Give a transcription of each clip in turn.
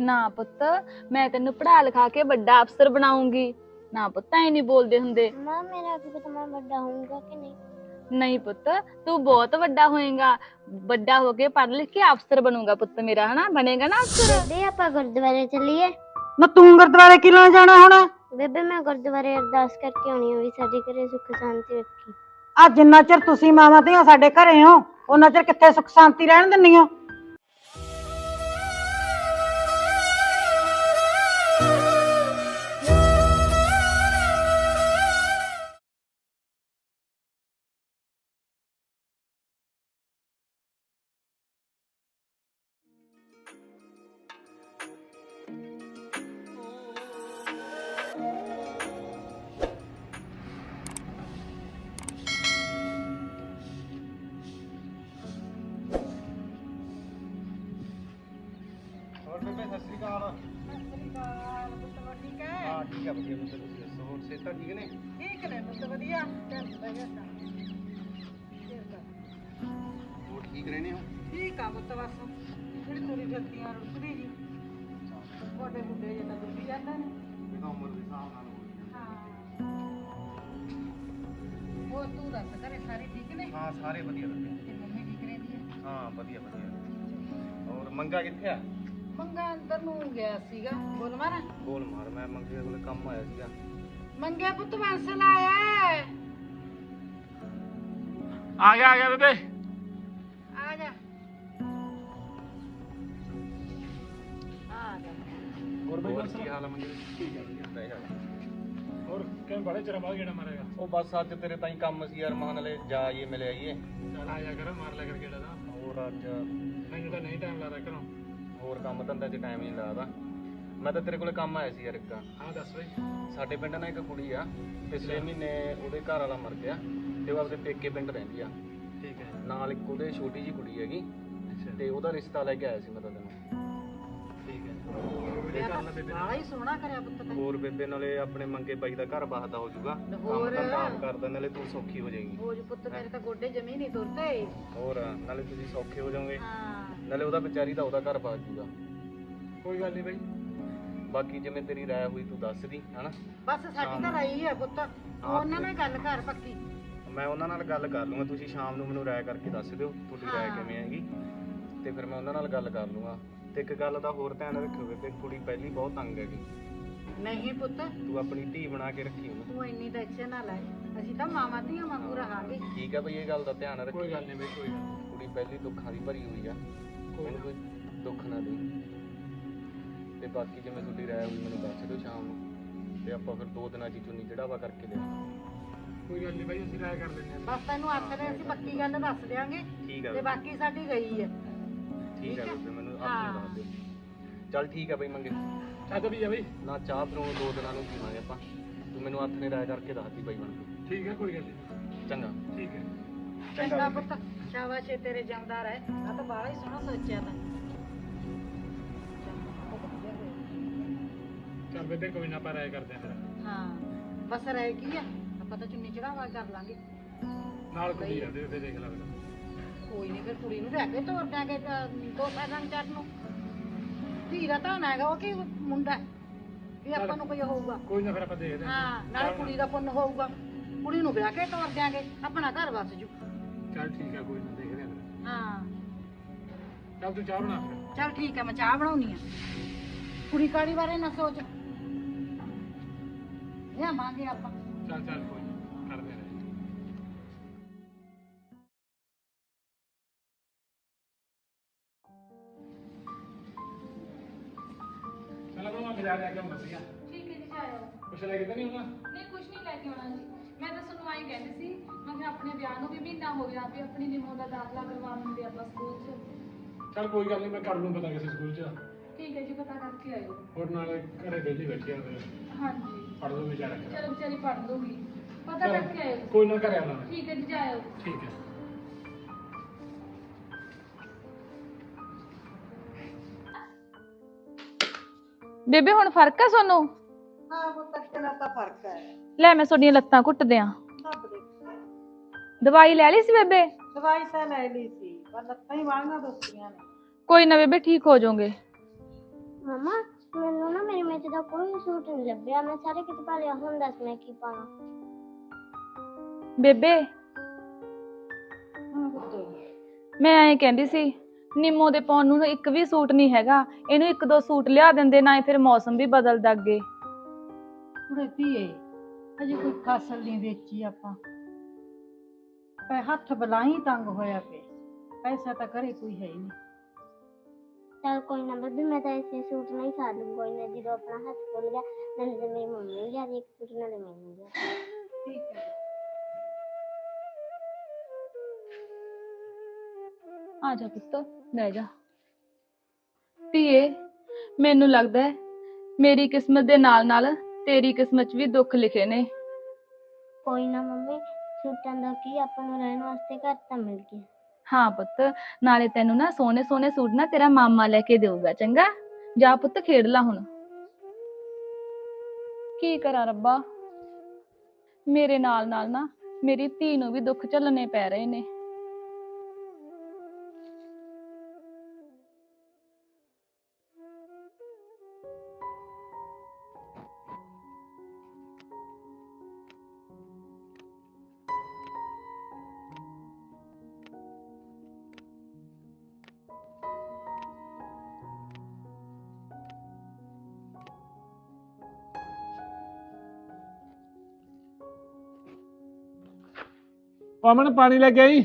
ਨਾ ਪੁੱਤ ਮੈਂ ਤੈਨੂੰ ਪੜ੍ਹਾ ਲਿਖਾ ਕੇ ਵੱਡਾ ਅਫਸਰ ਬਣਾਉਂਗੀ। ਨਾ ਪੁੱਤ ਐ ਨਹੀਂ ਬੋਲਦੇ ਹੁੰਦੇ। ਮਾਂ ਮੇਰਾ ਕੀ ਪਤਾ ਮੈਂ ਵੱਡਾ ਹੋਊਂਗਾ ਕਿ ਨਹੀਂ? ਨਹੀਂ ਪੁੱਤ ਤੂੰ ਬਹੁਤ ਵੱਡਾ ਹੋਏਗਾ। ਵੱਡਾ ਹੋ ਕੇ ਪੜ੍ਹ ਲਿਖ ਕੇ ਅਫਸਰ ਬਣੂਗਾ ਪੁੱਤ ਮੇਰਾ ਹਨਾ? ਬਣੇਗਾ ਨਾ ਅਫਸਰ? ਬੇਬੇ ਆਪਾਂ ਗੁਰਦੁਆਰੇ ਚੱਲੀਏ। ਨਾ ਤੂੰ ਗੁਰਦੁਆਰੇ ਕੀ ਲੈਣ ਜਾਣਾ ਹੁਣ? ਬੇਬੇ ਮੈਂ ਗੁਰਦੁਆਰੇ ਅਰਦਾਸ ਕਰਕੇ ਆਉਣੀ ਆ ਵੀ ਸਾਡੇ ਘਰੇ ਸੁੱਖ ਸ਼ਾਂਤੀ ਰੱਖੀ। ਆ ਜਿੰਨਾ ਚਿਰ ਤੁਸੀਂ ਮਾਵਾਂ ਧੀਆਂ ਸਾਡੇ ਘਰੇ ਹੋ ਉਹਨਾਂ ਚਿਰ ਕਿੱਥੇ ਸੁੱਖ ਸ਼ਾਂਤੀ ਰਹਿਣ ਦਿੰਨੀ ਹੋ? ਠੀਕ ਆ ਪੁੱਤ ਬਸ ਜਿਹੜੀ ਤੁਰੀ ਫਿਰਦੀਆਂ ਰੁਕਦੀ ਜੀ। ਤੁਹਾਡੇ ਮੁੰਡੇ ਜੇ ਤਾਂ ਜਾਂਦਾ ਨੇ। ਇਹ ਤਾਂ ਉਮਰ ਦੇ ਹਿਸਾਬ ਨਾਲ ਹੋ ਗਈ ਹਾਂ। ਹੋਰ ਤੂੰ ਦੱਸ ਘਰੇ ਸਾਰੇ ਠੀਕ ਨੇ? ਹਾਂ ਸਾਰੇ ਵਧੀਆ ਬੇਬੇ ਤੇ ਮੰਮੀ ਠੀਕ ਰਹਿੰਦੀ ਹੈ ਹਾਂ ਵਧੀਆ ਵਧੀਆ। ਹੋਰ ਮੰਗਾ ਕਿੱਥੇ ਆ? ਮੰਗਾ ਅੰਦਰ ਨੂੰ ਗਿਆ ਸੀਗਾ। ਬੋਲ ਮਾਰਾ। ਬੋਲ ਮਾਰ ਮੈਂ ਮੰਗੇ ਕੋਲੇ ਕੰਮ ਆਇਆ ਸੀਗਾ। ਮੰਗਿਆ ਪੁੱਤ ਵਾਂਸਲ ਆਇਆ। ਹੈ। ਆ ਗਿਆ ਆ ਗਿਆ ਬੇਬੇ। ਬਈ ਹੋਰ ਬਸ ਕੀ ਹਾਲ ਹੈ ਮੰਗੇ ਠੀਕ ਹੈ। ਜਾ ਹੋਰ ਕਿਵੇਂ ਬੜੇ ਚਿਰ ਬਾਅਦ ਗੇੜਾ ਮਾਰੇਗਾ ਉਹ ਬਸ ਅੱਜ ਤੇਰੇ ਤਾਈਂ ਕੰਮ ਸੀ ਯਾਰ ਮਾਨ ਨਾਲੇ ਜਾ ਆਈਏ ਮਿਲ ਆਈਏ। ਚੱਲ ਆ ਜਾ ਕਰ ਮਾਰ ਲਿਆ ਕਰ ਗੇੜਾ ਦਾ ਹੋਰ ਅੱਜ ਮੈਨੂੰ ਤਾਂ ਨਹੀਂ ਟਾਈਮ ਲੱਗਦਾ ਘਰੋਂ। ਹੋਰ ਕੰਮ ਧੰਦਾ 'ਚ ਟਾਈਮ ਨਹੀਂ ਲੱਗਦਾ। ਮੈਂ ਤਾਂ ਤੇਰੇ ਕੋਲੇ ਕੰਮ ਆਇਆ ਸੀ ਯਾਰ ਇੱਕ। ਹਾਂ ਦੱਸ ਬਈ। ਸਾਡੇ ਪਿੰਡ ਨਾਲ ਇੱਕ ਕੁੜੀ ਆ ਪਿਛਲੇ ਮਹੀਨੇ ਉਹਦੇ ਘਰ ਵਾਲਾ ਮਰ ਗਿਆ ਤੇ ਉਹ ਆਪਦੇ ਪੇਕੇ ਪਿੰਡ ਰਹਿੰਦੀ ਆ। ਠੀਕ ਹੈ। ਨਾਲ ਇੱਕ ਉਹਦੇ ਛੋਟੀ ਜੀ ਕੁੜੀ ਹੈਗੀ ਅੱਛਾ। ਤੇ ਉਹਦਾ ਰਿਸ਼ਤਾ ਲੈ ਕੇ ਆਇਆ ਸੀ ਮੈਂ ਤਾਂ ਤੈਨੂੰ। ਹੈ ਸੋਹਣਾ ਕਰਿਆ ਪੁੱਤ ਤੇ। ਹੋਰ ਬੇਬੇ ਨਾਲੇ ਆਪਣੇ ਮੰਗੇ ਬਾਈ ਦਾ ਘਰ ਬਾਹਦਾ ਹੋ ਜਾਊਗਾ। ਕੰਮ ਹੋਰ? ਧੰਦਾ ਆਪ ਕਰਦਾ ਨਾਲੇ ਤੂੰ ਸੌਖੀ ਹੋ ਜਾਏਗੀ। ਹੋ ਜੀ ਪੁੱਤ ਮੇਰੇ ਤਾਂ ਗੋਡੇ ਜਮੀ ਨਹੀਂ ਤੁਰਦੇ। ਹੋਰ ਨਾਲੇ ਤੁਸੀਂ ਸੌਖੇ ਹੋ ਜਾਓਗੇ। ਹਾਂ। ਨਾਲੇ ਉਹਦਾ ਵਿਚਾਰੀ ਦਾ ਉਹਦਾ ਘਰ ਬਾਹ ਜਾਊਗਾ ਕੋਈ ਗੱਲ ਨਹੀਂ ਬਈ। ਬਾਕੀ ਜਿਵੇਂ ਤੇਰੀ ਰਾਏ ਹੋਈ ਤੂੰ ਦੱਸ ਦੀ ਹਨਾ? ਬਸ ਸਾਡੀ ਤਾਂ ਰਹੀ ਹੈ ਪੁੱਤ। ਉਹਨਾਂ ਨਾਲ ਗੱਲ ਕਰ ਪੱਕੀ। ਮੈਂ ਉਹਨਾਂ ਨਾਲ ਗੱਲ ਕਰ ਲੂੰਗਾ ਤੁਸੀਂ ਸ਼ਾਮ ਨੂੰ ਮੈਨੂੰ ਰਾਏ ਕਰਕੇ ਦੱਸ ਦਿਓ ਤੁਹਾਡੀ ਰਾਏ ਹਾਂ। ਕਿਵੇਂ ਹੈਗੀ। ਤੇ ਫਿਰ ਮੈਂ ਉਹਨਾਂ ਨਾਲ ਗੱਲ ਕਰ ਲੂੰਗਾ। ਤੇ ਇੱਕ ਗੱਲ ਦਾ ਹੋਰ ਧਿਆਨ ਰੱਖਿਓ ਬੇਬੇ ਕੁੜੀ ਪਹਿਲੀ ਬਹੁਤ ਤੰਗ ਹੈਗੀ। ਨਹੀਂ ਪੁੱਤ। ਤੂੰ ਆਪਣੀ ਧੀ ਬਣਾ ਕੇ ਰੱਖੀ ਉਹਨੂੰ। ਤੂੰ ਇੰਨੀ ਟੈਨਸ਼ਨ ਨਾ ਲੈ। ਅਸੀਂ ਤਾਂ ਮਾਵਾਂ ਧੀਆਂ ਵਾਂਗੂ ਰਹਾਂਗੇ। ਠੀਕ ਹੈ ਬਈ ਇਹ ਗੱਲ ਦਾ ਧਿਆਨ ਰੱਖੀ ਕੋਈ ਗੱਲ ਨਹੀਂ ਬਈ ਕੋਈ। ਕੁੜੀ ਪਹਿਲੀ ਦੁੱਖਾਂ ਦੀ ਭਰੀ ਹੋਈ ਆ। ਕੋਈ ਉਹਨੂੰ ਕੋਈ ਦੁੱਖ ਨਾ ਦੇ ਤੇ ਬਾਕੀ ਜਿਵੇਂ ਤੁਹਾਡੀ ਰਾਏ ਹੋਈ ਮੈਨੂੰ ਦੱਸ ਦਿਓ ਸ਼ਾਮ ਨੂੰ। ਤੇ ਆਪਾਂ ਫਿਰ ਦੋ ਦਿਨਾਂ 'ਚ ਹੀ ਚੁੰਨੀ ਚੜਾਵਾ ਕਰਕੇ ਲਿਆ ਕੋਈ ਗੱਲ ਨਹੀਂ ਬਈ ਅਸੀਂ ਰਾਇ ਕਰ ਲੈਂਦੇ ਹਾਂ। ਬਸ ਤੈਨੂੰ ਆਖਦੇ ਅਸੀਂ ਪੱਕੀ ਗੱਲ ਦੱਸ ਦਿਆਂਗੇ। ਠੀਕ ਹੈ ਤੇ ਬਾਕੀ ਸਾਡੀ ਗਈ ਹੈ ਠੀਕ ਹੈ ਠੀਕ ਹੈ? ਬੇਬੇ ਮੈਨੂੰ ਹਾਂ। ਆਪਣੇ ਦੱਸ ਦਿਓ ਚੱਲ ਠੀਕ ਹੈ ਬਈ ਮੰਗੇ। ਚੱਲ ਵੀ ਜਾ ਬਈ। ਨਾ ਚਾਹ ਉਹ ਦੋ ਦਿਨਾਂ ਨੂੰ ਪੀਵਾਂਗੇ ਆਪਾਂ। ਤੂੰ ਮੈਨੂੰ ਹੱਥ ਨੇ ਰਾਏ ਕਰਕੇ ਦੱਸਦੀ ਬਾਈ ਬਣ ਕੇ। ਠੀਕ ਹੈ ਕੋਈ ਗੱਲ ਨਹੀਂ ਚੰਗਾ। ਠੀਕ ਹੈ ਚੰਗਾ ਪੁੱਤ। ਸ਼ਾਬਾਸ਼ ਏ ਤੇਰੇ ਜਮਦਾਰ ਹੈ ਆ ਤਾਂ ਬਾਹਲਾ ਹੀ ਸੋਹਣਾ ਸੋਚਿਆ ਤਾਂ। ਚੱਲ ਬੇਬੇ ਕੋਈ ਨਾ ਆਪਾਂ ਰਾਇ ਕਰਦੇ ਹਾਂ ਫਿਰ। ਹਾਂ ਬਸ ਰਹਿ ਕੀ ਆ? ਆਪਾਂ ਤਾਂ ਚੁੰਨੀ ਚੜਾਵਾ ਕਰ ਲਾਂਗੇ। ਨਾਲ ਕੁੜੀ ਰਹਿੰਦੇ ਬੇਬੇ ਦੇਖ ਲੈ ਫਿਰ। ਕੋਈ ਨਹੀਂ ਫਿਰ ਕੁੜੀ ਨੂੰ ਲੈ ਕੇ ਤੋਰ ਦਿਆਂਗੇ ਤਾਂ ਦੋ ਪੈਰਾਂ ਨੂੰ ਨੂੰ। ਧੀਰਾ ਤਾਂ ਹੈਗਾ ਉਹ ਕੀ ਮੁੰਡਾ ਹੈ। ਵੀ ਆਪਾਂ ਨੂੰ ਕੋਈ ਹੋਊਗਾ। ਕੋਈ ਨਾ ਫਿਰ ਆਪਾਂ ਦੇਖਦੇ ਹਾਂ। ਨਾਲੇ ਕੁੜੀ ਦਾ ਪੁੰਨ ਹੋਊਗਾ। ਕੁੜੀ ਨੂੰ ਵਿਆਹ ਕੇ ਤੋਰ ਦਿਆਂਗੇ ਆਪਣਾ ਘਰ ਵਸ ਜੂ। ਚੱਲ ਠੀਕ ਹੈ ਕੋਈ ਨਾ ਦੇਖਦੇ ਹਾਂ ਫਿਰ। ਹਾਂ। ਚੱਲ ਤੂੰ ਚਾਹ ਬਣਾ ਫਿਰ। ਚਲ ਠੀਕ ਹੈ ਮੈਂ ਚਾਹ ਬਣਾਉਣੀ ਆ। ਕੁੜੀ ਕਾੜੀ ਬਾਰੇ ਨਾ ਸੋਚ। ਲਿਆਵਾਂਗੇ ਆਪਾਂ। ਚੱਲ ਚੱਲ ਕੋਈ ਆਪਣੇ ਵਿਆਹ ਨੂੰ ਵੀ ਮਹੀਨਾ ਹੋ ਗਿਆ ਵੀ ਆਪਣੀ ਨਿਮੋ ਦਾ ਦਾਖਲਾ ਕਰਵਾ ਦਿੰਦੇ ਆਪਾਂ ਸਕੂਲ 'ਚ। ਚੱਲ ਕੋਈ ਗੱਲ ਨਹੀਂ ਮੈਂ ਕਰ ਲੂੰ ਪਤਾ ਕਿਸੇ ਸਕੂਲ 'ਚ। ਠੀਕ ਹੈ ਜੀ ਪਤਾ ਕਰਕੇ ਆਇਓ। ਹੋਰ ਨਾਲ ਘਰੇ ਵਿਹਲੀ ਬੈਠੀ ਆ ਫਿਰ। ਹਾਂਜੀ। ਪੜ ਲੂ ਵਿਚਾਰਾ। ਚਲੋ ਵਿਚਾਰੀ ਪੜ ਲੂਗੀ ਪਤਾ ਚਲੋ, ਕਰਕੇ ਆਇਓ। ਕੋਈ ਨਾ ਕਰਿਆ ਨਾ ਠੀਕ ਹੈ ਜੀ ਜਾਇਓ। ਠੀਕ ਹੈ। ਬੇਬੇ ਹੁਣ ਫ਼ਰਕ ਆ ਤੁਹਾਨੂੰ ਹਾਂ ਪੁੱਤ ਕਿਹਨਾਂ ਤਾਂ ਫ਼ਰਕ ਹੈ। ਲੈ ਮੈਂ ਤੁਹਾਡੀਆਂ ਲੱਤਾਂ ਘੁੱਟ ਦਿਆਂ ਸਭ ਦੇ ਦਵਾਈ ਲੈ ਲਈ ਸੀ ਬੇਬੇ? ਦਵਾਈ ਤਾਂ ਲੈ ਲਈ ਸੀ ਪਰ ਲੱਤਾਂ ਹੀ ਵਾਲੀਆਂ ਦੁਖਦੀਆਂ ਨੇ। ਕੋਈ ਨਾ ਬੇਬੇ ਠੀਕ ਹੋ ਜਾਓਗੇ। ਮਮਾ ਮੈਨੂੰ ਨਾ ਮੇਰੀ ਮੇਚ ਦਾ ਕੋਈ ਸੂਟ ਨਹੀਂ ਲੱਭਿਆ। ਮੈਂ ਸਾਰੇ ਕਿਤੇ ਪਾ ਲਿਆ ਹੁਣ ਦੱਸ ਮੈਂ ਕੀ ਪਾਵਾਂ। ਬੇਬੇ ਹਾਂ ਪੁੱਤ ਮੈਂ ਐਂ ਕਹਿੰਦੀ ਸੀ ਨਿੰਮੋ ਦੇ ਪਾਉਣ ਨੂੰ ਇੱਕ ਵੀ ਸੂਟ ਨਹੀਂ ਹੈਗਾ। ਇਹਨੂੰ ਇੱਕ ਦੋ ਸੂਟ ਲਿਆ ਦਿੰਦੇ ਨਾ ਫਿਰ ਮੌਸਮ ਵੀ ਬਦਲਦਾ ਅੱਗੇ। ਕੁੜੇ ਧੀਏ ਅਜੇ ਕੋਈ ਫਸਲ ਨਹੀਂ ਵੇਚੀ ਆਪਾਂ। ਪੈ ਹੱਥ ਬਲਾਈ ਤੰਗ ਹੋਇਆ ਪਏ ਪੈਸਾ ਤਾਂ ਕਰੇ ਕੋਈ ਹੈ ਹੀ ਨਹੀਂ। ਚਲ ਕੋਈ ਨਾ ਬੱਬੀ ਮੈਂ ਤਾਂ ਇਸੇ ਸੂਟ ਨਹੀਂ ਖਾ ਲੂੰ। ਕੋਈ ਨਾ ਜਦੋਂ ਆਪਣਾ ਹੱਥ ਖੁੱਲ ਗਿਆ ਨਾਲੇ ਤਾਂ ਮੇਰੀ ਮੰਮੀ ਨੂੰ ਲਿਆ ਦੇ ਇੱਕ ਸੂਟ ਨਾਲੇ ਮੈਨੂੰ ਲਿਆ। ਦੇ। ਠੀਕ ਹੈ। ਆ ਜਾ ਪੁੱਤ ਬਹਿ ਜਾ। ਧੀਏ ਮੈਨੂੰ ਲੱਗਦਾ ਹੈ ਮੇਰੀ ਕਿਸਮਤ ਦੇ ਨਾਲ ਨਾਲ ਤੇਰੀ ਕਿਸਮਤ 'ਚ ਵੀ ਦੁੱਖ ਲਿਖੇ ਨੇ। ਕੋਈ ਨਾ ਮੰਮੀ ਸੂਟਾਂ ਦਾ ਕੀ ਆਪਾਂ ਨੂੰ ਰਹਿਣ ਵਾਸਤੇ ਘਰ ਤਾਂ ਮਿਲ ਗਿਆ। ਹਾਂ ਪੁੱਤ, ਨਾਲੇ ਤੈਨੂੰ ਨਾ ਸੋਹਣੇ ਸੋਹਣੇ ਸੂਟ ਨਾ ਤੇਰਾ ਮਾਮਾ ਲੈ ਕੇ ਦੇਊਗਾ, ਚੰਗਾ? ਜਾ ਪੁੱਤ, ਖੇਡ ਲਾ ਹੁਣ। ਕੀ ਕਰਾਂ ਰੱਬਾ? ਮੇਰੇ ਨਾਲ ਨਾਲ ਨਾ ਮੇਰੀ ਧੀ ਨੂੰ ਵੀ ਦੁੱਖ ਝੱਲਣੇ ਪੈ ਰਹੇ ਨੇ। ਉਹ ਅਮਨ ਪਾਣੀ ਲੈ ਕੇ ਆਈ।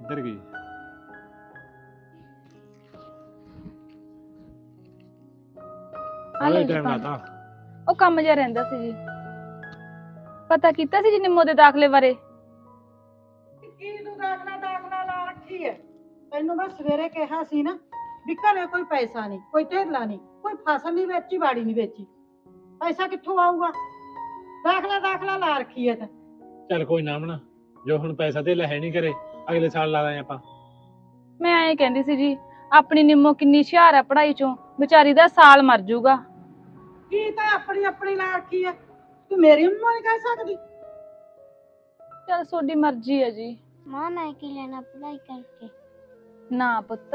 ਇੱਧਰ ਗਈ। ਆ ਲੈ ਆਲੇ ਜੀ ਟਾਈਮ ਪਾਣੀ। ਲਾਤਾ। ਉਹ ਕੰਮ ਜਿਹਾ ਰਹਿੰਦਾ ਸੀ ਜੀ। ਪਤਾ ਕੀਤਾ ਸੀ ਜੀ ਨਿੰਮੋ ਦੇ ਦਾਖਲੇ ਬਾਰੇ? ਕੀ ਤੂੰ ਦਾਖਲਾ ਦਾਖਲਾ ਲਾ ਰੱਖੀ ਹੈ ਤੈਨੂੰ ਮੈਂ ਸਵੇਰੇ ਕਿਹਾ ਸੀ ਨਾ ਵੀ ਘਰੇ ਕੋਈ ਪੈਸਾ ਨਹੀਂ ਕੋਈ ਢੇਲਾ ਨਹੀਂ ਕੋਈ ਫਸਲ ਨਹੀਂ ਵੇਚੀ ਬਾੜੀ ਨਹੀਂ ਵੇਚੀ। ਪੈਸਾ ਕਿੱਥੋਂ ਆਊਗਾ? ਦਾਖਲਾ ਦਾਖਲਾ ਲਾ ਰੱਖੀ ਹੈ ਤਾਂ। ਚੱਲ ਕੋਈ ਨਾ ਅਮਨ ਜੋ ਹੁਣ ਪੈਸਾ ਤੇ ਹੈ ਨਹੀਂ ਕਰੇ ਅਗਲੇ ਸਾਲ ਲਾ ਦਾਂਗੇ ਆਪਾਂ। ਮੈਂ ਐਂ ਕਹਿੰਦੀ ਸੀ ਜੀ ਆਪਣੀ ਨਿੰਮੋ ਕਿੰਨੀ ਹੁਸ਼ਿਆਰ ਹੈ ਪੜ੍ਹਾਈ ਚੋਂ ਵਿਚਾਰੀ ਦਾ ਸਾਲ ਮਰ ਜਾਊਗਾ ਕੀ ਤਾਂ ਆਪਣੀ ਆਪਣੀ ਲਾ ਰੱਖੀ ਹੈ ਤੂੰ ਮੇਰੀ ਮੰਮਾ ਨਹੀਂ ਕਹਿ ਸਕਦੀ। ਚਲ ਤੁਹਾਡੀ ਮਰਜ਼ੀ ਹੈ ਜੀ। ਮਾਂ ਮੈਂ ਕੀ ਲੈਣਾ ਪੜ੍ਹਾਈ ਕਰਕੇ? ਨਾ ਪੁੱਤ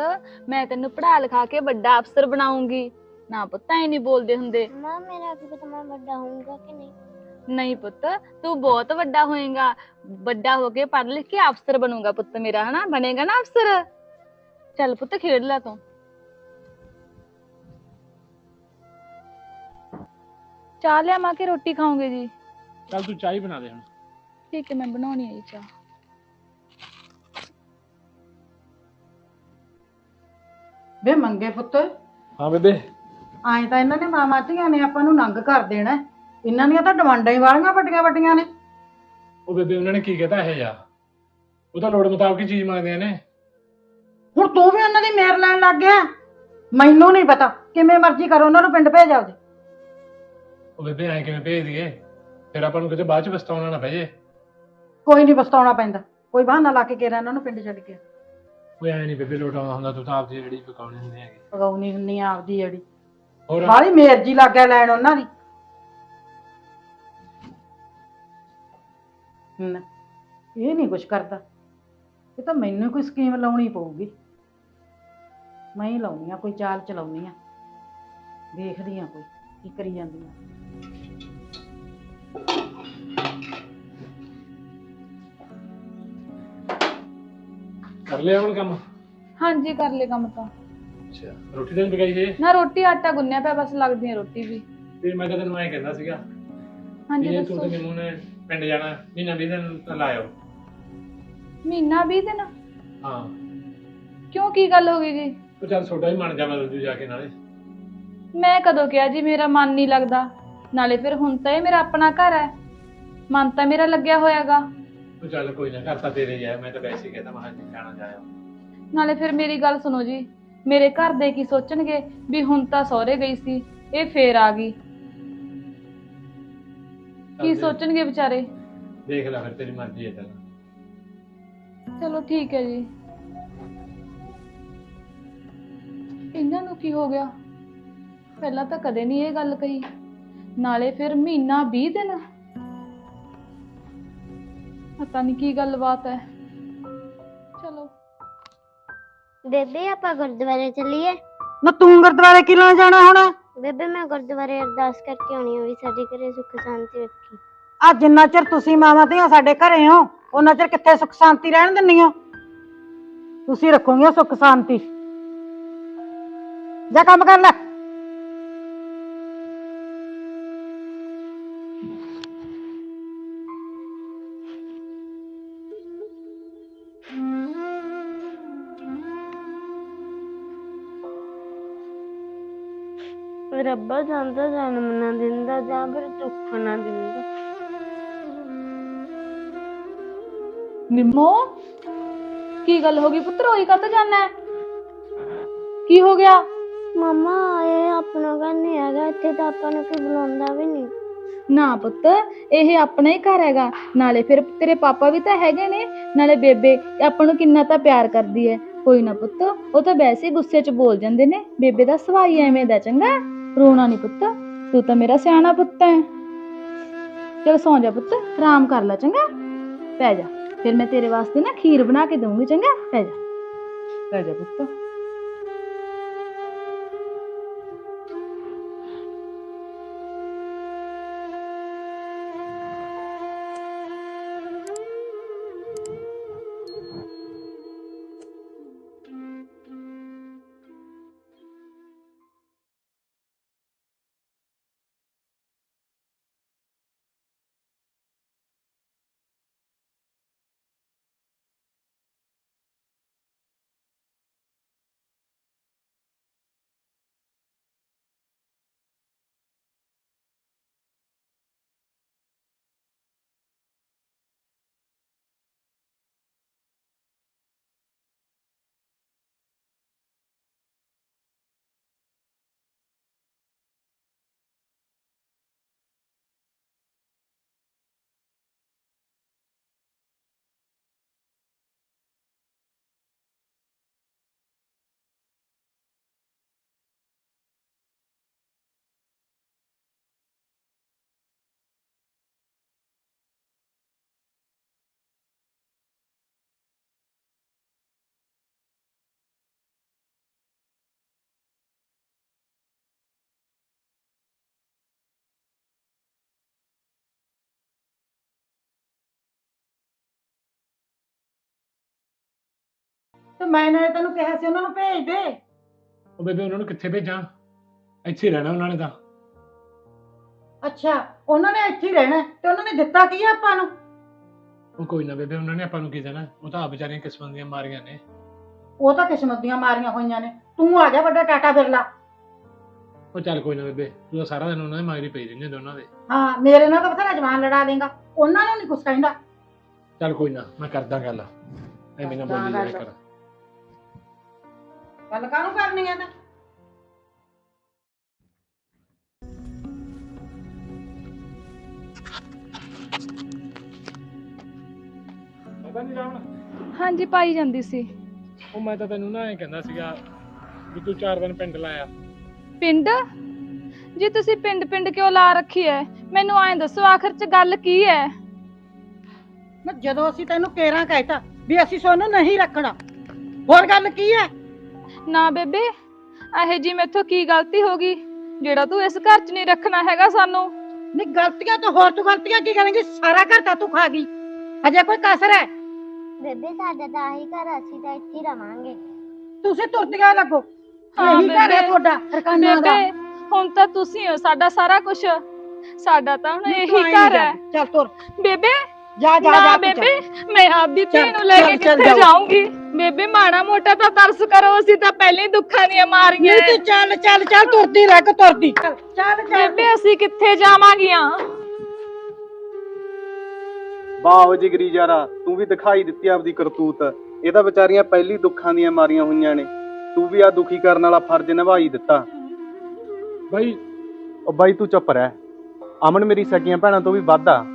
ਮੈਂ ਤੈਨੂੰ ਪੜ੍ਹਾ ਲਿਖਾ ਕੇ ਵੱਡਾ ਅਫਸਰ ਬਣਾਉਂਗੀ। ਨਾ ਪੁੱਤ ਐ ਨਹੀਂ ਬੋਲਦੇ ਹੁੰਦੇ। ਮਾਂ ਮੇਰਾ ਕੀ ਪਤਾ ਮੈਂ ਵੱਡਾ ਹੋਊਂਗਾ ਕਿ ਨਹੀਂ। ਨਹੀਂ ਪੁੱਤ ਤੂੰ ਬਹੁਤ ਵੱਡਾ ਹੋਏਗਾ। ਵੱਡਾ ਹੋ ਕੇ ਪੜ੍ਹ ਲਿਖ ਕੇ ਅਫਸਰ ਬਣੂਗਾ ਪੁੱਤ ਮੇਰਾ ਹਨਾ? ਬਣੇਗਾ ਨਾ ਅਫਸਰ? ਚੱਲ ਪੁੱਤ ਖੇਡ ਲੈ ਤੂੰ। ਚਾਹ ਲਿਆਵਾਂ ਕਿ ਰੋਟੀ ਖਾਓਗੇ ਜੀ। ਚੱਲ ਤੂੰ ਚਾਹ ਹੀ ਬਣਾ ਦੇ ਹੁਣ। ਠੀਕ ਹੈ ਮੈਂ ਬਣਾਉਣੀ ਹੈ ਜੀ ਚਾਹ। ਵੇ ਮੰਗੇ ਪੁੱਤ। ਹਾਂ ਬੇਬੇ। ਐਂ ਤਾਂ ਇਹਨਾਂ ਨੇ ਮਾਮਾ ਧੀਆਂ ਨੇ ਆਪਾਂ ਨੂੰ ਨੰਗ ਕਰ ਦੇਣਾ। ਹੈ। ਇਹਨਾਂ ਦੀਆਂ ਤਾਂ ਡਿਮਾਂਡਾਂ ਹੀ ਵਾਲੀਆਂ ਵੱਡੀਆਂ ਵੱਡੀਆਂ ਨੇ। ਉਹ ਬੇਬੇ ਉਹਨਾਂ ਨੇ ਕੀ ਕਹਤਾ ਇਹ ਜਾ? ਉਹ ਤਾਂ ਲੋੜ ਮੁਤਾਬਕ ਹੀ ਚੀਜ਼ ਮੰਗਦੇ ਨੇ। ਹੁਣ ਤੂੰ ਵੀ ਉਹਨਾਂ ਦੀ ਮੇਰ ਲੈਣ ਲੱਗ ਗਿਆ। ਮੈਨੂੰ ਨਹੀਂ ਪਤਾ। ਕਿਵੇਂ ਮਰਜ਼ੀ ਕਰੋ ਉਹਨਾਂ ਨੂੰ ਪਿੰਡ ਭੇਜ ਆਓ ਉਹ ਬੇਬੇ ਐਂ ਕਿਵੇਂ ਭੇਜ ਦਈਏ? ਫਿਰ ਆਪਾਂ ਨੂੰ ਕਿਤੇ ਬਾਅਦ ਚ ਪਛਤਾਉਣਾ ਨਾ ਪੈ ਜੇ ਕੋਈ ਨਹੀਂ ਪਛਤਾਉਣਾ ਪੈਂਦਾ। ਕੋਈ ਬਹਾਨਾ ਲਾ ਕੇ ਕੇਰਾ ਇਹਨਾਂ ਨੂੰ ਪਿੰਡ ਛੱਡ ਕੇ। ਉਹ ਐਂ ਨਹੀਂ ਬੇਬੇ ਲੋਟ ਆਉਂਦਾ ਹੁੰਦਾ ਤੂੰ ਤਾਂ ਆਪਦੀ ਜਿਹੜੀ ਪਕਾਉਣੀ ਹੁੰਦੀ ਹੈਗੀ। ਪਗਾਉਣੀ ਹੁੰਨੀ ਆ ਆਪਦੀ ਜਿਹੜੀ। ਹੋਰ? ਬਾਹਲੀ ਮੇਰ ਜੀ ਲੱਗ ਗਿਆ ਲੈਣ ਉਹਨਾਂ ਦੀ। ਇਹ ਨਹੀਂ ਕੁਛ ਕਰਦਾ। ਇਹ ਤਾਂ ਮੈਨੂੰ ਕੋਈ ਸਕੀਮ ਲਾਉਣੀ ਪਊਗੀ। ਮੈਂ ਹੀ ਲਾਉਣੀ ਆ ਕੋਈ ਚਾਲ ਚਲਾਉਣੀ ਆ। ਦੇਖਦੀ ਆ ਕੋਈ ਕੀ ਕਰੀ ਜਾਂਦੀ ਆ। ਕਰ ਲਿਆ ਹੁਣ ਕੰਮ? ਹਾਂਜੀ ਕਰ ਲੈ ਕੰਮ ਤਾਂ। ਅੱਛਾ ਰੋਟੀ ਤਾਂ ਪਕਾਈ ਜੇ ਨਾ ਰੋਟੀ ਆਟਾ ਗੁੰਨਿਆ ਪਿਆ ਬਸ ਲੱਗਦੀ ਹੈ ਰੋਟੀ ਵੀ। ਤੇ ਮੈਂ ਤਾਂ ਤੈਨੂੰ ਐਂ ਕਹਿੰਦਾ ਸੀਗਾ ਹਾਂਜੀ ਵੀ ਜੇ ਤੂੰ ਦੱਸੋ। ਤੇ ਨਿੰਮੂ ਨੇ ਪਿੰਡ ਜਾਣਾ ਮਹੀਨਾ ਵੀਹ ਦਿਨ ਲਾਇਓ। ਮਹੀਨਾ 20 ਦਿਨ? ਹਾਂ। ਕਿਉਂ ਕੀ ਗੱਲ ਹੋ ਗਈ ਜੀ? ਤੂੰ ਚੱਲ ਛੋਟਾ ਹੀ ਮੰਨ ਜਾ ਬਦਲ ਜੂ ਜਾ ਕੇ ਨਾਲੇ। ਮੈਂ ਕਦੋਂ ਕਿਹਾ ਜੀ ਮੇਰਾ ਮਨ ਨਹੀਂ ਲੱਗਦਾ? ਨਾਲੇ ਫਿਰ ਹੁਣ ਤਾਂ ਇਹ ਮੇਰਾ ਆਪਣਾ ਘਰ ਹੈ। ਮਨ ਤਾਂ ਮੇਰਾ ਲੱਗਿਆ ਹੋਇਆਗਾ। ਤੂੰ ਚੱਲ ਕੋਈ ਨਾ ਘਰ ਤਾਂ ਤੇਰੇ ਹੀ ਮੈਂ ਤਾਂ ਵੈਸੇ ਹੀ ਕਹਿੰਦਾ ਮੈਂ ਹਾਂਜੀ ਜਾਣਾ ਜਾਇਆ। ਨਾਲੇ ਫਿਰ ਮੇਰੀ ਗੱਲ ਸੁਣੋ ਜੀ ਮੇਰੇ ਘਰ ਦੇ ਕੀ ਸੋਚਣਗੇ ਵੀ ਹੁਣ ਤਾਂ ਸਹੁਰੇ ਗਈ ਸੀ ਇਹ ਫੇਰ ਆ ਗਈ। ਕੀ ਦੇਖ- ਸੋਚਣਗੇ ਵਿਚਾਰੇ? ਦੇਖ ਲੈ ਫਿਰ ਤੇਰੀ ਮਰਜ਼ੀ ਹੈ ਚੱਲ। ਚਲੋ ਠੀਕ ਹੈ ਜੀ। ਇਹਨਾਂ ਨੂੰ ਕੀ ਹੋ ਗਿਆ? ਪਹਿਲਾਂ ਤਾਂ ਕਦੇ ਨਹੀਂ ਇਹ ਗੱਲ ਕਹੀ। ਨਾਲੇ ਫਿਰ ਮਹੀਨਾ 20 ਦਿਨ। ਪਤਾ ਨਹੀਂ ਕੀ ਗੱਲਬਾਤ ਹੈ। ਚਲੋ। ਬੇਬੇ ਆਪਾਂ ਗੁਰਦੁਆਰੇ ਚੱਲੀਏ। ਨਾ ਤੂੰ ਗੁਰਦੁਆਰੇ ਕੀ ਲੈਣ ਜਾਣਾ ਹੁਣ? ਬੇਬੇ, ਮੈਂ ਗੁਰਦੁਆਰੇ ਅਰਦਾਸ ਕਰਕੇ ਆਉਣੀ ਹੋਈ ਸਾਡੇ ਘਰੇ ਸੁੱਖ ਸ਼ਾਂਤੀ ਰੱਖੀ। ਆ ਜਿੰਨਾ ਚਿਰ ਤੁਸੀਂ ਮਾਵਾਂ ਧੀਆਂ ਸਾਡੇ ਘਰੇ ਹੋ, ਉਹਨਾਂ ਚਿਰ ਕਿੱਥੇ ਸੁੱਖ ਸ਼ਾਂਤੀ ਰਹਿਣ ਦਿੰਨੀ ਹੋ ਤੁਸੀਂ ਰੱਖੋਗੇ ਸੁੱਖ ਸ਼ਾਂਤੀ। ਜਾ ਕੰਮ ਕਰ ਲੈ। ਰੱਬਾ ਜਾਂਦਾ ਜਨਮ ਨਾ ਦਿੰਦਾ ਜਾਂ ਫਿਰ ਦੁੱਖ ਨਾ ਦਿੰਦਾ। ਨਿੰਮੋ ਕੀ ਗੱਲ ਹੋ ਗਈ ਪੁੱਤਰ? ਹੋਈ ਕਦ ਜਾਣਾ ਹੈ? ਕੀ ਹੋ ਗਿਆ? ਮਮਾ ਇਹ ਆਪਣਾ ਘਰ ਨਹੀਂ ਹੈਗਾ ਇੱਥੇ ਤਾਂ ਆਪਾਂ ਨੂੰ ਕੋਈ ਬੁਲਾਉਂਦਾ ਵੀ ਨਹੀਂ। ਨਾ ਪੁੱਤ ਇਹ ਆਪਣਾ ਹੀ ਘਰ ਹੈਗਾ। ਨਾਲੇ ਫਿਰ ਤੇਰੇ ਪਾਪਾ ਵੀ ਤਾਂ ਹੈਗੇ ਨੇ। ਨਾਲੇ ਬੇਬੇ ਆਪਾਂ ਨੂੰ ਕਿੰਨਾ ਤਾਂ ਪਿਆਰ ਕਰਦੀ ਹੈ। ਕੋਈ ਨਾ ਪੁੱਤ ਉਹ ਤਾਂ ਵੈਸੇ ਹੀ ਗੁੱਸੇ 'ਚ ਬੋਲ ਜਾਂਦੇ ਨੇ। ਬੇਬੇ ਦਾ ਹੀ ਐਵੇਂ ਦਾ ਚੰਗਾ? ਰੋਣਾ ਨਹੀਂ ਪੁੱਤ, ਤੂੰ ਤਾਂ ਮੇਰਾ ਸਿਆਣਾ ਪੁੱਤ ਹੈ ਚਲ ਸੌਂ ਜਾ ਪੁੱਤ, ਆਰਾਮ ਕਰ ਲੈ ਚੰਗਾ। ਪੈ ਜਾ, ਫਿਰ ਮੈਂ ਤੇਰੇ ਵਾਸਤੇ ਨਾ ਖੀਰ ਬਣਾ ਕੇ ਦਊਂਗੀ, ਚੰਗਾ? ਪੈ ਜਾ। ਪੈ ਜਾ ਪੁੱਤ। ਤੇ ਮੈਂ ਨਾਲੇ ਤੈਨੂੰ ਕਿਹਾ ਸੀ ਉਹਨਾਂ ਨੂੰ ਭੇਜ ਦੇ। ਉਹ ਬੇਬੇ ਉਹਨਾਂ ਨੂੰ ਕਿੱਥੇ ਭੇਜਾਂ? ਇੱਥੇ ਹੀ ਰਹਿਣਾ ਉਹਨਾਂ ਨੇ ਤਾਂ। ਅੱਛਾ ਉਹਨਾਂ ਨੇ ਇੱਥੇ ਹੀ ਰਹਿਣਾ ਹੈ, ਤੇ ਉਹਨਾਂ ਨੇ ਦਿੱਤਾ ਕੀ ਆ ਆਪਾਂ ਨੂੰ? ਉਹ ਕੋਈ ਨਾ ਬੇਬੇ ਉਹਨਾਂ ਨੇ ਆਪਾਂ ਨੂੰ ਕੀ ਦੇਣਾ? ਉਹ ਤਾਂ ਆਪ ਵਿਚਾਰੀਆਂ ਕਿਸਮਤ ਦੀਆਂ ਮਾਰੀਆਂ ਨੇ। ਉਹ ਤਾਂ ਕਿਸਮਤ ਦੀਆਂ ਮਾਰੀਆਂ ਹੋਈਆਂ ਨੇ। ਤੂੰ ਆ ਜਾ ਵੱਡਾ ਟਾਟਾ ਬਿਰਲਾ। ਉਹ ਚੱਲ ਕੋਈ ਨਾ ਬੇਬੇ ਤੂੰ ਤਾਂ ਸਾਰਾ ਦਿਨ ਉਹਨਾਂ ਦੇ ਮਾਰੀ ਪਈ ਰਹਿੰਦੀ ਦੋਨਾਂ ਦੇ। ਹਾਂ ਮੇਰੇ ਨਾਲ ਤਾਂ ਬਥੇਰਾ ਜਵਾਨ ਲੜਾ ਦੇਗਾ। ਉਹਨਾਂ ਨੂੰ ਨਹੀਂ ਕੁਛ ਕਹਿੰਦਾ। ਚੱਲ ਕੋਈ ਨਾ ਮੈਂ ਕਰਦਾ ਗੱਲ। ਐਵੇਂ ਨਾ ਬੋਲੀ ਜਾਇਆ ਕਰ। ਗੱਲ ਕਾਹਨੂੰ ਕਰਨੀ ਆ ਤਾਂ? ਪਤਾ ਨਹੀਂ ਰਾਵਣ? ਹਾਂਜੀ ਪਾਈ ਜਾਂਦੀ ਸੀ। ਉਹ ਮੈਂ ਤਾਂ ਤੈਨੂੰ ਨਾ ਐਂ ਕਹਿੰਦਾ ਸੀਗਾ ਵੀ ਤੂੰ ਚਾਰ ਦਿਨ ਪਿੰਡ ਲਾਇਆ। ਪਿੰਡ? ਜੀ ਤੁਸੀਂ ਪਿੰਡ ਪਿੰਡ ਕਿਉਂ ਲਾ ਰੱਖੀ ਹੈ ਮੈਨੂੰ ਐਂ ਦੱਸੋ ਆਖਰ 'ਚ ਗੱਲ ਕੀ ਹੈ ਨਾ ਜਦੋਂ ਅਸੀਂ ਤੈਨੂੰ ਕੇਰਾਂ ਕਹਿਤਾ ਵੀ ਅਸੀਂ ਸੋਨੂੰ ਨਹੀਂ ਰੱਖਣਾ ਹੋਰ ਗੱਲ ਕੀ ਹੈ ਨਾ ਬੇਬੇ ਇਹ ਜੀ ਮੈਥੋਂ ਕੀ ਗਲਤੀ ਹੋ ਗਈ ਜਿਹੜਾ ਤੂੰ ਇਸ ਘਰ 'ਚ ਨਹੀਂ ਰੱਖਣਾ ਹੈਗਾ ਸਾਨੂੰ? ਨਹੀਂ ਗਲਤੀਆਂ ਤਾਂ ਹੋਰ ਤੂੰ ਗਲਤੀਆਂ ਕੀ ਕਰੇਂਗੀ? ਸਾਰਾ ਘਰ ਤਾਂ ਤੂੰ ਖਾ ਗਈ। ਅਜੇ ਕੋਈ ਕਸਰ ਹੈ? ਬੇਬੇ ਸਾਡਾ ਤਾਂ ਆਹੀ ਘਰ ਅਸੀਂ ਤਾਂ ਇੱਥੇ ਹੀ ਰਵਾਂਗੇ। ਤੁਸੀਂ ਤੁਰਦੀਆਂ ਲੱਗੋ। ਹਾਂ ਇਹੀ ਘਰ ਹੈ ਬੇਬੇ। ਤੁਹਾਡਾ ਦਾ। ਬੇਬੇ ਹੁਣ ਤਾਂ ਤੁਸੀਂ ਹੋ ਸਾਡਾ ਸਾਰਾ ਕੁਝ ਸਾਡਾ ਤਾਂ ਹੁਣ ਇਹੀ ਘਰ। ਹੈ। ਚੱਲ ਤੁਰ। ਬੇਬੇ ਜਾ ਜਾ ਨਾ ਜਾ ਬੇਬੇ। ਮੈਂ ਆਪਦੀ ਧੀ ਚੱਲ, ਨੂੰ ਲੈ ਕੇ ਚੱਲ, ਚੱਲ ਕਿੱਥੇ ਜਾਓ। ਜਾਊਂਗੀ? ਬੇਬੇ ਮਾੜਾ ਮੋਟਾ ਤਾਂ ਤਰਸ ਕਰੋ ਅਸੀਂ ਤਾਂ ਪਹਿਲਾਂ ਹੀ ਦੁੱਖਾਂ ਦੀਆਂ ਮਾਰੀਆਂ ਨਹੀਂ ਤੂੰ ਚੱਲ ਚੱਲ ਚੱਲ ਤੁਰਦੀ ਰਹਿ ਕੇ ਤੁਰਦੀ। ਚੱਲ ਚੱਲ ਚੱਲ। ਬੇਬੇ ਅਸੀਂ ਕਿੱਥੇ ਜਾਵਾਂਗੀਆਂ? ਵਾਹ ਜਿਗਰੀ ਯਾਰਾ ਤੂੰ ਵੀ ਦਿਖਾਈ ਦਿੱਤੀ ਆਪਦੀ ਕਰਤੂਤ। ਇਹ ਤਾਂ ਵਿਚਾਰੀਆਂ ਪਹਿਲੀ ਦੁੱਖਾਂ ਦੀਆਂ ਮਾਰੀਆਂ ਹੋਈਆਂ ਨੇ। ਤੂੰ ਵੀ ਆ ਦੁਖੀ ਕਰਨ ਵਾਲਾ ਫਰਜ਼ ਨਿਭਾਈ ਦਿੱਤਾ। ਬਾਈ ਉਹ ਬਾਈ ਤੂੰ ਚੁੱਪ ਰਹਿ। ਅਮਨ ਮੇਰੀ ਸਕੀਆਂ ਭੈਣਾਂ ਤੋਂ ਵੀ ਵੱਧ ਆ।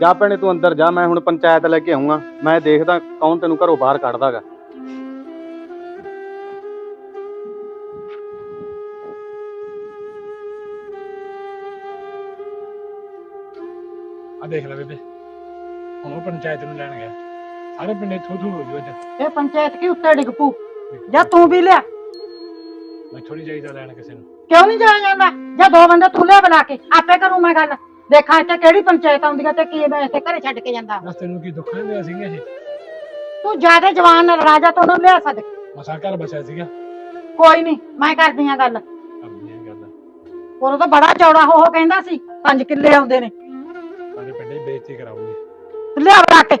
ਜਾ ਭੈਣੇ ਤੂੰ ਅੰਦਰ ਜਾ ਮੈਂ ਹੁਣ ਪੰਚਾਇਤ ਲੈ ਕੇ ਆਉਂਗਾ ਮੈਂ ਦੇਖਦਾ ਕੌਣ ਤੈਨੂੰ ਘਰੋਂ ਬਾਹਰ ਕੱਢਦਾਗਾ। ਆ ਦੇਖ ਲੈ ਬੇਬੇ ਹੁਣ ਉਹ ਪੰਚਾਇਤ ਨੂੰ ਲੈਣ ਗਿਆ। ਸਾਰੇ ਪਿੰਡੇ ਥੂ ਥੂ ਹੋ ਜੂ ਅੱਜ। ਇਹ ਪੰਚਾਇਤ ਕੀ ਉੱਤੇ ਡਿੱਗ ਪੂ ਜਾਂ ਤੂੰ ਵੀ ਲਿਆ? ਮੈਂ ਥੋੜੀ ਚਾਹੀਦਾ ਲੈਣ ਕਿਸੇ ਨੂੰ। ਕਿਉਂ ਨਹੀਂ ਜਾਇਆ ਜਾਂਦਾ? ਜਾਂ ਦੋ ਬੰਦੇ ਤੂੰ ਲਿਆ ਬੁਲਾ ਕੇ ਆਪੇ ਕਰੂੰ ਮੈਂ ਗੱਲ। ਦੇਖਾਂ ਇੱਥੇ ਕਿਹੜੀ ਪੰਚਾਇਤ ਆਉਂਦੀ ਆ ਤੇ ਕੀ ਮੈਂ ਇੱਥੇ ਘਰੇ ਛੱਡ ਕੇ ਜਾਂਦਾ? ਬਸ ਤੈਨੂੰ ਕੀ ਦੁੱਖ ਨਹੀਂ ਹੋਇਆ ਸੀਗਾ ਇਹ? ਤੂੰ ਜ਼ਿਆਦਾ ਜਵਾਨ ਨਾਲ ਰਾਜਾ ਤੋਂ ਉਹਨੂੰ ਲਿਆ ਸਦ। ਮਸਾ ਘਰ ਬਚਿਆ ਸੀਗਾ। ਕੋਈ ਨਹੀਂ ਮੈਂ ਕਰਦੀ ਆ ਗੱਲ। ਕਰਦੀਆਂ ਗੱਲਾਂ। ਉਹ ਤਾਂ ਬੜਾ ਚੌੜਾ ਹੋ ਹੋ ਕਹਿੰਦਾ ਸੀ 5 ਕਿੱਲੇ ਆਉਂਦੇ ਨੇ। ਸਾਡੇ ਪਿੰਡੇ ਬੇਇੱਜ਼ਤੀ ਕਰਾਉਗੀ ਲਿਆ ਬੁਲਾ ਕੇ।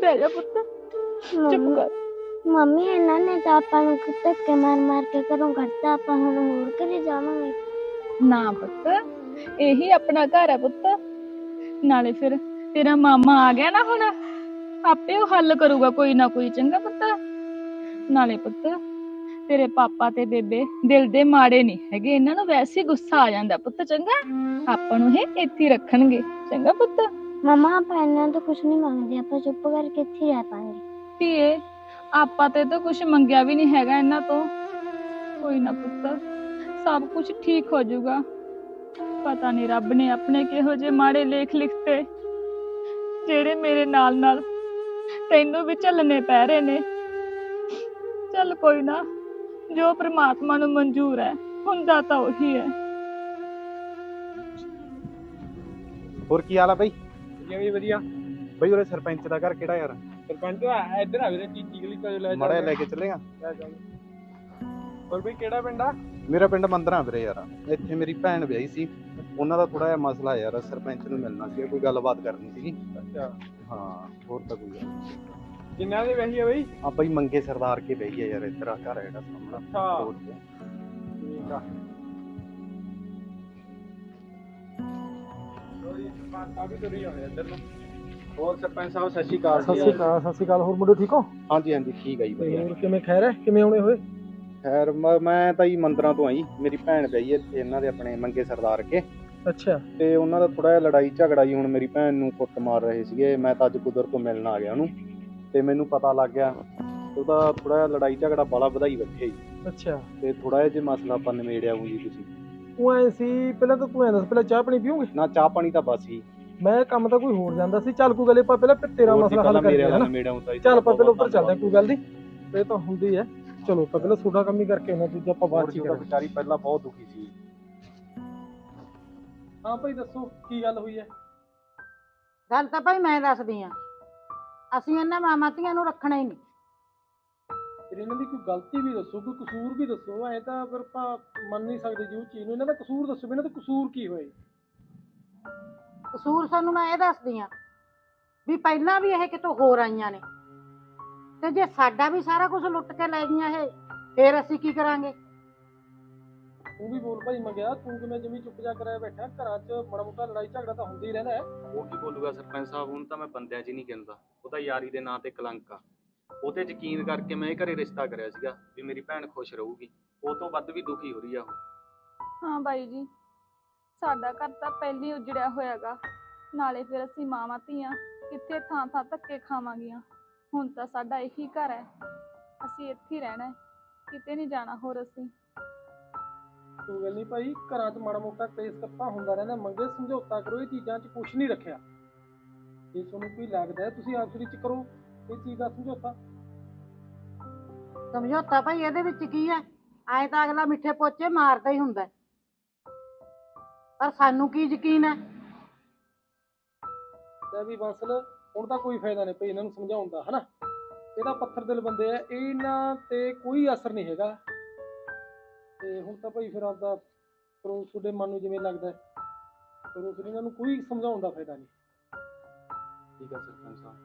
ਬਹਿ ਜਾ ਪੁੱਤ ਚੁੱਪ ਕਰ। ਮੰਮੀ ਇਹਨਾਂ ਨੇ ਤਾਂ ਆਪਾਂ ਨੂੰ ਧੱਕੇ ਮਾਰ ਮਾਰ ਕੇ ਘਰੋਂ ਕੱਢਤਾ ਆਪਾਂ ਹੁਣ ਹੋਰ ਘਰੇ ਜਾਵਾਂਗੇ। ਨਾ ਪੁੱਤ ਇਹੀ ਆਪਣਾ ਘਰ ਹੈ ਪੁੱਤ। ਨਾਲੇ ਫਿਰ ਤੇਰਾ ਮਾਮਾ ਆ ਗਿਆ ਨਾ ਹੁਣ ਆਪੇ ਉਹ ਹੱਲ ਕਰੂਗਾ ਕੋਈ ਨਾ ਕੋਈ ਚੰਗਾ ਪੁੱਤ। ਨਾਲੇ ਪੁੱਤ ਤੇਰੇ ਪਾਪਾ ਤੇ ਬੇਬੇ ਦਿਲ ਦੇ ਮਾੜੇ ਨਹੀਂ ਹੈਗੇ ਇਹਨਾਂ ਨੂੰ ਵੈਸੇ ਹੀ ਗੁੱਸਾ ਆ ਜਾਂਦਾ ਪੁੱਤ ਚੰਗਾ? ਆਪਾਂ ਨੂੰ ਇਹ ਇੱਥੇ ਹੀ ਰੱਖਣਗੇ ਚੰਗਾ ਪੁੱਤ? ਮਮਾ ਆਪਾਂ ਇਹਨਾਂ ਤੋਂ ਕੁਝ ਨਹੀਂ ਮੰਗਦੇ ਆਪਾਂ ਚੁੱਪ ਕਰਕੇ ਇੱਥੇ ਰਹਿ ਪਾਂਗੇ। ਧੀਏ ਆਪਾਂ ਤੇ ਤਾਂ ਕੁਝ ਮੰਗਿਆ ਵੀ ਨਹੀਂ ਹੈਗਾ ਇਹਨਾਂ ਤੋਂ। ਕੋਈ ਨਾ ਪੁੱਤ ਸਭ ਕੁਝ ਠੀਕ ਹੋ ਜਾਊਗਾ। ਪਤਾ ਨਹੀਂ ਰੱਬ ਨੇ ਆਪਣੇ ਕਿਹੋ ਜਿਹੇ ਮਾੜੇ ਲੇਖ ਲਿਖਤੇ ਜਿਹੜੇ ਮੇਰੇ ਨਾਲ ਨਾਲ ਤੈਨੂੰ ਵੀ ਝੱਲਣੇ ਪੈ ਰਹੇ ਨੇ। ਚੱਲ ਕੋਈ ਨਾ ਜੋ ਪ੍ਰਮਾਤਮਾ ਨੂੰ ਮਨਜ਼ੂਰ ਹੈ ਹੁੰਦਾ ਤਾਂ ਉਹੀ ਹੈ। ਹੋਰ ਕੀ ਹਾਲ ਆ ਬਈ? ਜਿਵੇਂ ਵਧੀਆ। ਬਈ ਉਹਦੇ ਸਰਪੰਚ ਦਾ ਘਰ ਕਿਹੜਾ ਯਾਰ? ਸਰਪੰਚ ਇੱਧਰ ਆ ਵੀਰੇ ਚੀਚੀ ਗਲੀ ਤੋਂ ਲੈ ਮੜਾ ਲੈ ਕੇ ਚੱਲੇਗਾ ਹੋਰ ਬਈ ਕਿਹੜਾ ਪਿੰਡ ਆ? ਮੇਰਾ ਪਿੰਡ ਮੰਦਰਾ ਵੀਰੇ ਯਾਰ। ਇੱਥੇ ਮੇਰੀ ਭੈਣ ਵਿਆਹੀ ਸੀ। ਉਹਨਾਂ ਦਾ ਥੋੜਾ ਜਿਹਾ ਮਸਲਾ ਯਾਰ ਸਰਪੰਚ ਨੂੰ ਮਿਲਣਾ ਸੀ ਕੋਈ ਗੱਲਬਾਤ ਕਰਨੀ ਸੀ ਅੱਛਾ। ਹਾਂ ਹੋਰ ਤਾਂ ਕੋਈ। ਕਿੰਨਾ ਦੇ ਵਹੀ ਆ ਬਈ? ਆ ਬਈ ਮੰਗੇ ਸਰਦਾਰ ਕੇ ਬਈ ਹੈ ਯਾਰ ਇੱਧਰ ਆ ਘਰ ਹੈ ਜਿਹੜਾ ਸਾਹਮਣਾ। ਅੱਛਾ। ਰੋਡ ਤੇ। ਠੀਕ ਆ। ਕਾਫੀ ਤੁਰੀ ਆਉਂਦੇ ਇੱਧਰ ਨੂੰ। ਹੋਰ ਸਰਪੰਚ ਸਾਹਿਬ ਸਤਿ ਸ਼੍ਰੀ ਅਕਾਲ ਸਤਿ ਸ਼੍ਰੀ ਅਕਾਲ ਸਤਿ ਸ਼੍ਰੀ ਅਕਾਲ। ਹੋਰ ਮੁੰਡੇ ਠੀਕ ਹੋ? ਹਾਂਜੀ ਹਾਂਜੀ ਠੀਕ ਆ ਜੀ ਤੇ ਵਧੀਆ। ਹੋਰ ਕਿਵੇਂ ਖੈਰ ਹੈ? ਕਿਵੇਂ ਆਉਣੇ ਹੋਏ? ਖੈਰ ਮ- ਮੈਂ ਤਾਂ ਜੀ ਮੰਦਰਾਂ ਤੋਂ ਆਈ। ਮੇਰੀ ਭੈਣ ਹੈ ਇੱਥੇ ਇਹਨਾਂ ਦੇ ਆਪਣੇ ਮੰਗੇ ਸਰਦਾਰ ਕੇ। ਅੱਛਾ। ਤੇ ਉਹਨਾਂ ਦਾ ਥੋੜਾ ਜਿਹਾ ਲੜਾਈ ਝਗੜਾ ਜੀ ਹੁਣ ਮੇਰੀ ਭੈਣ ਨੂੰ ਕੁੱਟ ਮਾਰ ਰਹੇ ਸੀਗੇ। ਮੈਂ ਤਾਂ ਅੱਜ ਕੁਦਰਤ ਤੋਂ ਮਿਲਣ ਆ ਗਿਆ ਉਹਨੂੰ। ਤੇ ਮੈਨੂੰ ਪਤਾ ਲੱਗ ਗਿਆ ਉਹਦਾ ਥੋੜਾ ਜਿਹਾ ਲੜਾਈ ਝਗੜਾ ਬਾਲਾ ਵਧਾਈ ਬੈਠੇ ਜੀ। ਅੱਛਾ। ਤੇ ਥੋੜਾ ਜਿਹਾ ਜੇ ਮਸਲਾ ਆਪਾਂ ਨਿਮੇੜਿਆ ਹੋਊ ਜੀ ਤੁਸੀਂ। ਉਹ ਐ ਸੀ ਪਹਿਲਾਂ ਤਾਂ ਤੂੰ ਐ ਦੱਸ ਪਹਿਲਾਂ ਚਾਹ ਪਾਣੀ ਪੀਓਗੇ? ਨਾ ਚਾਹ ਪਾਣੀ ਤਾਂ ਬਸ ਹੀ ਮੈਂ ਕੰਮ ਤਾਂ ਕੋਈ ਹੋਰ ਜਾਂਦਾ ਸੀ ਚੱਲ ਕੋਈ ਗੱਲ ਨੀ, ਆਪਾਂ ਪਹਿਲਾਂ ਤੇਰਾ ਹੋਰ ਜੀ ਮਸਲਾ ਹੱਲ ਪਹਿਲਾਂ ਮੇਰੇ ਵਾਲਾ ਹੁੰਦਾ ਜੀ ਚੱਲ ਆਪਾਂ ਪਹਿਲਾਂ ਉੱਪਰ ਚੱਲਦੇ ਹਾਂ, ਕੋਈ ਗੱਲ ਨਹੀਂ ਇਹ ਤਾਂ ਹੁੰਦੀ ਹੈ। ਚਲੋ ਆਪਾਂ ਪਹਿਲਾਂ ਤੁਹਾਡਾ ਕੰਮ ਹੀ ਕਰਕੇ ਉਹਨਾਂ ਦੂਜਾ ਆਪਾਂ ਬਾਅਦ ਹੋਰ ਚ ਜੀ ਹੀ ਉਹਦਾ ਕਰਾਂਗੇ। ਵਿਚਾਰੀ ਪਹਿਲਾਂ ਬਹੁਤ ਦੁਖੀ ਸੀ। ਹਾਂ ਭਾਈ ਦੱਸੋ ਕੀ ਗੱਲ ਹੋਈ ਹੈ? ਗੱਲ ਤਾਂ ਭਾਈ ਮੈਂ ਦੱਸਦੀ ਆ ਅਸੀਂ ਇਹਨਾਂ ਮਾਮਾ ਧੀਆਂ ਨੂੰ ਰੱਖਣਾ ਹੀ ਨਹੀਂ। ਫਿਰ ਇਹਨਾਂ ਦੀ ਕੋਈ ਗਲਤੀ ਵੀ ਦੱਸੋ ਕੋਈ ਕਸੂਰ ਵੀ ਦੱਸੋ। ਐ ਤਾਂ ਫਿਰ ਆਪਾਂ ਮੰਨ ਨਹੀਂ ਸਕਦੇ ਜੀ ਉਹ ਚੀਜ਼ ਨੂੰ। ਇਹਨਾਂ ਦਾ ਕਸੂਰ ਦੱਸੋ ਵੀ ਇਹਨਾਂ ਦਾ ਕਸੂਰ ਕੀ ਹੋਏ ਕਸੂਰ ਸਾਨੂੰ ਮੈਂ ਇਹ ਦੱਸਦੀ ਆ ਵੀ ਪਹਿਲਾਂ ਵੀ ਇਹ ਕਿਤੋਂ ਹੋਰ ਆਈਆਂ ਨੇ। ਤੇ ਜੇ ਸਾਡਾ ਵੀ ਸਾਰਾ ਕੁਝ ਲੁੱਟ ਕੇ ਲੈ ਗਈਆਂ ਇਹ ਫੇਰ ਅਸੀਂ ਕੀ ਕਰਾਂਗੇ? ਤੂੰ ਵੀ ਬੋਲ ਭਾਈ ਮੰਗਿਆ ਤੂੰ ਕਿਵੇਂ ਜਿਵੇਂ ਚੁੱਪ ਜਾ ਕਰਿਆ ਬੈਠਾ? ਘਰਾਂ 'ਚ ਮਾੜਾ ਮੋਟਾ ਲੜਾਈ ਝਗੜਾ ਤਾਂ ਹੁੰਦਾ ਹੀ ਰਹਿੰਦਾ ਹੈ। ਉਹ ਕੀ ਬੋਲੂਗਾ ਸਰਪੰਚ ਸਾਹਿਬ ਹੁਣ ਤਾਂ ਮੈਂ ਬੰਦਿਆਂ 'ਚ ਹੀ ਨਹੀਂ ਗਿਣਦਾ। ਉਹਦਾ ਯਾਰੀ ਦੇ ਨਾਂ ਤੇ ਕਲੰਕ ਆ। ਉਹ ਤੇ ਯਕੀਨ ਕਰਕੇ ਮੈਂ ਇਹ ਘਰੇ ਰਿਸ਼ਤਾ ਕਰਿਆ ਸੀਗਾ ਵੀ ਮੇਰੀ ਭੈਣ ਖੁਸ਼ ਰਹੂਗੀ। ਉਹ ਤੋਂ ਵੱਧ ਵੀ ਦੁਖੀ ਹੋ ਰਹੀ ਆ ਉਹ। ਹਾਂ ਬਾਈ ਜੀ ਸਾਡਾ ਘਰ ਤਾਂ ਪਹਿਲੀ ਉਜੜਿਆ ਹੋਇਆਗਾ। ਨਾਲੇ ਫਿਰ ਅਸੀਂ ਮਾਵਾਂ ਧੀਆਂ ਕਿੱਥੇ ਥਾਂ ਥਾਂ ਧੱਕੇ ਖਾਵਾਂਗੀਆਂ। ਹੁਣ ਤਾਂ ਸਾਡਾ ਇਹੀ ਘਰ ਹੈ ਅਸੀਂ ਇੱਥੇ ਹੀ ਰਹਿਣਾ ਹੈ ਕਿਤੇ ਨਹੀਂ ਜਾਣਾ ਹੋਰ ਅਸੀਂ। ਕੋਈ ਗੱਲ ਨਹੀਂ ਭਾਈ ਘਰਾਂ 'ਚ ਮਾੜਾ ਮੋਟਾ ਕਲੇਸ਼ ਕੱਪਾ ਹੁੰਦਾ ਰਹਿੰਦਾ। ਮੰਗੇ ਸਮਝੌਤਾ ਕਰੋ ਇਹ ਚੀਜ਼ਾਂ 'ਚ ਕੁਝ ਨਹੀਂ ਰੱਖਿਆ। ਜੇ ਤੁਹਾਨੂੰ ਕੋਈ ਲੱਗਦਾ ਹੈ ਤੁਸੀਂ ਆਪਸ ਵਿੱਚ ਕਰੋ। ਇਹ ਚੀਜ਼ ਦਾ ਸਮਝੌਤਾ। ਸਮਝੌਤਾ ਭਾਈ ਇਹਦੇ ਵਿੱਚ ਕੀ ਹੈ ਐਂ ਤਾਂ ਅਗਲਾ ਮਿੱਠੇ ਪੋਚੇ ਮਾਰਦਾ ਹੀ ਹੁੰਦਾ। ਹੈ। ਪਰ ਸਾਨੂੰ ਕੀ ਯਕੀਨ ਹੈ? ਤੇ ਵੀ ਬੰਸਲ ਹੁਣ ਤਾਂ ਕੋਈ ਫਾਇਦਾ ਨਹੀਂ ਭਾਈ ਇਹਨਾਂ ਨੂੰ ਸਮਝਾਉਣ ਦਾ ਹਨਾ? ਇਹਦਾ ਪੱਥਰ ਦਿਲ ਬੰਦੇ ਆ ਇਹਨਾਂ ਤੇ ਕੋਈ ਅਸਰ ਨਹੀਂ ਹੈਗਾ। ਤੇ ਹੁਣ ਤਾਂ ਭਾਈ ਫਿਰ ਆਪਦਾ ਕਰੋ ਤੁਹਾਡੇ ਮਨ ਨੂੰ ਜਿਵੇਂ ਲੱਗਦਾ ਹੈ। ਫਿਰ ਇਹਨਾਂ ਨੂੰ ਕੋਈ ਸਮਝਾਉਣ ਦਾ ਫਾਇਦਾ ਨਹੀਂ। ਠੀਕ ਆ ਸਰਪੰਚ ਸਾਹਿਬ।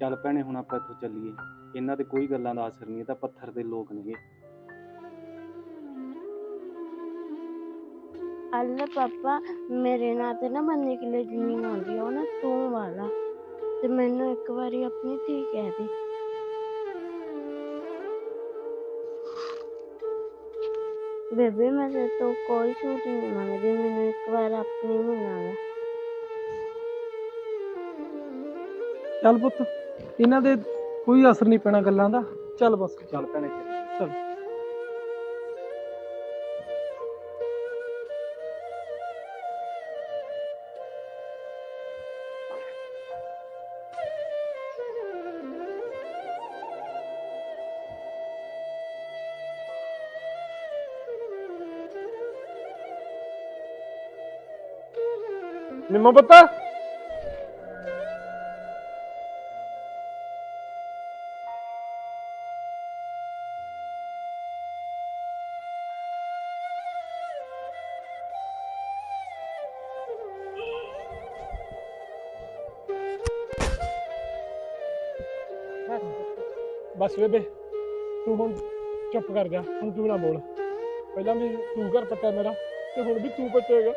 ਚੱਲ ਭੈਣੇ ਹੁਣ ਆਪਾਂ ਇੱਥੋਂ ਚੱਲੀਏ। ਇਹਨਾਂ ਤੇ ਕੋਈ ਗੱਲਾਂ ਦਾ ਅਸਰ ਨਹੀਂ ਇਹ ਤਾਂ ਪੱਥਰ ਦੇ ਲੋਕ ਨੇਗੇ। ਅੱਲਾ ਪਾਪਾ ਮੇਰੇ ਨਾਂ ਤੇ ਨਾ ਮੰਨੇ ਕਿਲੇ ਜ਼ਮੀਨ ਆਉਂਦੀ ਆ ਉਹ ਨਾ ਤੂੰ ਵਾਲਾ। ਤੇ ਮੈਨੂੰ ਇੱਕ ਵਾਰੀ ਆਪਣੀ ਧੀ ਕਹਿ ਦੇ। ਬੇਬੇ ਮੈਂ ਤੇ ਤੋਂ ਕੋਈ ਸੂਟ ਨਹੀਂ ਮੰਗਦੀ ਮੈਨੂੰ ਇੱਕ ਵਾਰ ਆਪਣੀ ਬਣਾ ਲੈ ਚੱਲ ਪੁੱਤ ਇਹਨਾਂ ਦੇ ਕੋਈ ਅਸਰ ਨਹੀਂ ਪੈਣਾ ਗੱਲਾਂ ਦਾ। ਚੱਲ ਬਸ। ਚੱਲ ਭੈਣੇ ਨਿੰਮੋ ਪੁੱਤ। ਬਸ ਬੇਬੇ, ਤੂੰ ਹੁਣ ਚੁੱਪ ਕਰ ਜਾ, ਹੁਣ ਤੂੰ ਨਾ ਬੋਲ। ਪਹਿਲਾਂ ਵੀ ਤੂੰ ਘਰ ਪੱਟਿਆ ਮੇਰਾ, ਤੇ ਹੁਣ ਵੀ ਤੂੰ ਪੱਟੇਗਾ।